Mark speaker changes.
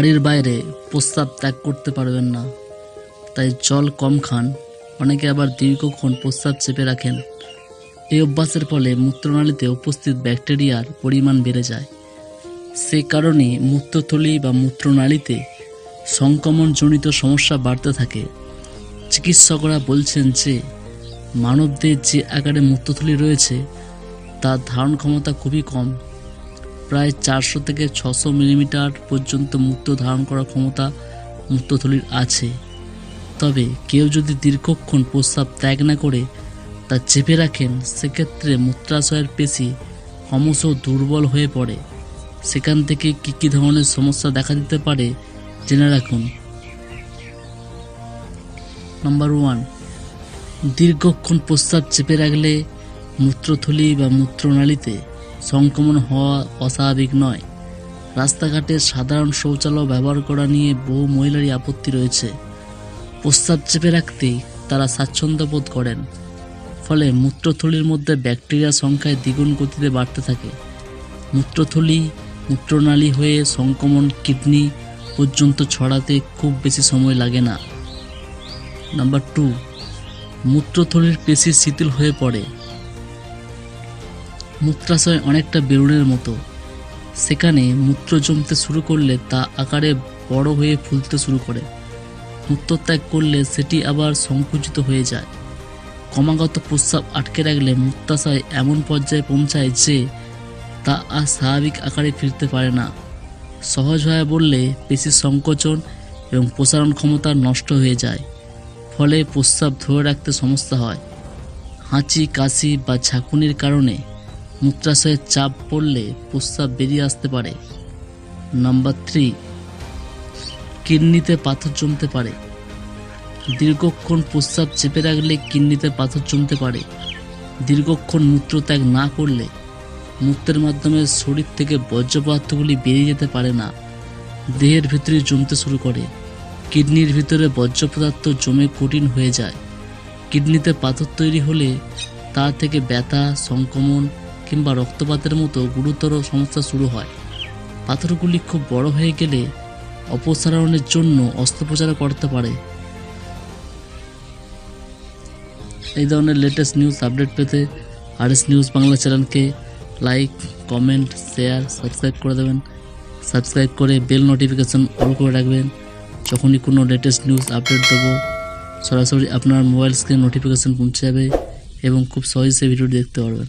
Speaker 1: বাড়ির বাইরে প্রস্রাব ত্যাগ করতে পারবেন না। তাই জল কম খান। অনেকে আবার দীর্ঘক্ষণ প্রস্রাব চেপে রাখেন। এই অভ্যাসের ফলে মূত্রনালীতে উপস্থিত ব্যাকটেরিয়ার পরিমাণ বেড়ে যায়। সে কারণে মূত্রথলি বা মূত্রনালীতে সংক্রমণজনিত সমস্যা বাড়তে থাকে। চিকিৎসকরা বলছেন যে, মানবদের যে আকারে মূত্রথলি রয়েছে তার ধারণ ক্ষমতা খুবই কম। প্রায় চারশো থেকে ছশো মিলিমিটার পর্যন্ত মূত্র ধারণ করার ক্ষমতা মূত্রথলির আছে। তবে কেউ যদি দীর্ঘক্ষণ প্রস্রাব ত্যাগ না করে তা চেপে রাখেন, সেক্ষেত্রে মূত্রাশয়ের পেশি ক্রমশ দুর্বল হয়ে পড়ে। সেখান থেকে কী কী ধরনের সমস্যা দেখা দিতে পারে জেনে রাখুন। নাম্বার ওয়ান, দীর্ঘক্ষণ প্রস্রাব চেপে রাখলে মূত্রথলি বা মূত্রনালীতে সংক্রমণ হওয়া অস্বাভাবিক নয়। রাস্তাঘাটে সাধারণ শৌচালয় ব্যবহার করা নিয়ে বহু মহিলারই আপত্তি রয়েছে। প্রস্রাব চেপে রাখতেই তারা স্বাচ্ছন্দ্য বোধ করেন। ফলে মূত্রথলির মধ্যে ব্যাকটেরিয়া সংখ্যায় দ্বিগুণ গতিতে বাড়তে থাকে। মূত্রথলি, মূত্রনালী হয়ে সংক্রমণ কিডনি পর্যন্ত ছড়াতে খুব বেশি সময় লাগে না। নাম্বার টু, মূত্রথলির পেশি শিথিল হয়ে পড়ে। মূত্রাশয় অনেকটা বেলুনের মতো। সেখানে মূত্র জমতে শুরু করলে তা আকারে বড় হয়ে ফুলতে শুরু করে। মূত্রত্যাগ করলে সেটি আবার সংকুচিত হয়ে যায়। ক্রমাগত প্রস্রাব আটকে রাখলে মূত্রাশয় এমন পর্যায়ে পৌঁছায় যে তা আর স্বাভাবিক আকারে ফিরতে পারে না। সহজ সহজভাবে বললে পেশির সংকোচন এবং প্রসারণ ক্ষমতা নষ্ট হয়ে যায়। ফলে প্রস্রাব ধরে রাখতে সমস্যা হয়। হাঁচি, কাশি বা ঝাঁকুনির কারণে মূত্রাশয়ে চাপ পড়লে প্রস্রাব বেরিয়ে আসতে পারে। নাম্বার থ্রি, কিডনিতে পাথর জমতে পারে। দীর্ঘক্ষণ প্রস্রাব চেপে রাখলে কিডনিতে পাথর জমতে পারে। দীর্ঘক্ষণ মূত্রত্যাগ না করলে মূত্রের মাধ্যমে শরীর থেকে বর্জ্য পদার্থগুলি বেরিয়ে যেতে পারে না। দেহের ভিতরে জমতে শুরু করে। কিডনির ভিতরে বর্জ্য পদার্থ জমে কঠিন হয়ে যায়। কিডনিতে পাথর তৈরি হলে তা থেকে ব্যথা, সংক্রমণ কিংবা রক্তপাতের মতো গুরুতর সমস্যা শুরু হয়। পাথরগুলি খুব বড় হয়ে গেলে অপসারণের জন্য অস্ত্রোপচার করতে পারে। এই ধরনের লেটেস্ট নিউজ আপডেট পেতে আর এস নিউজ বাংলা চ্যানেলকে লাইক কমেন্ট শেয়ার সাবস্ক্রাইব করে দেবেন। সাবস্ক্রাইব করে বেল নোটিফিকেশন অল করে রাখবেন। যখনই কোনো লেটেস্ট নিউজ আপডেট দেবো, সরাসরি আপনার মোবাইল স্ক্রিনে নোটিফিকেশন পৌঁছে যাবে এবং খুব সহজে ভিডিওটি দেখতে পারবেন।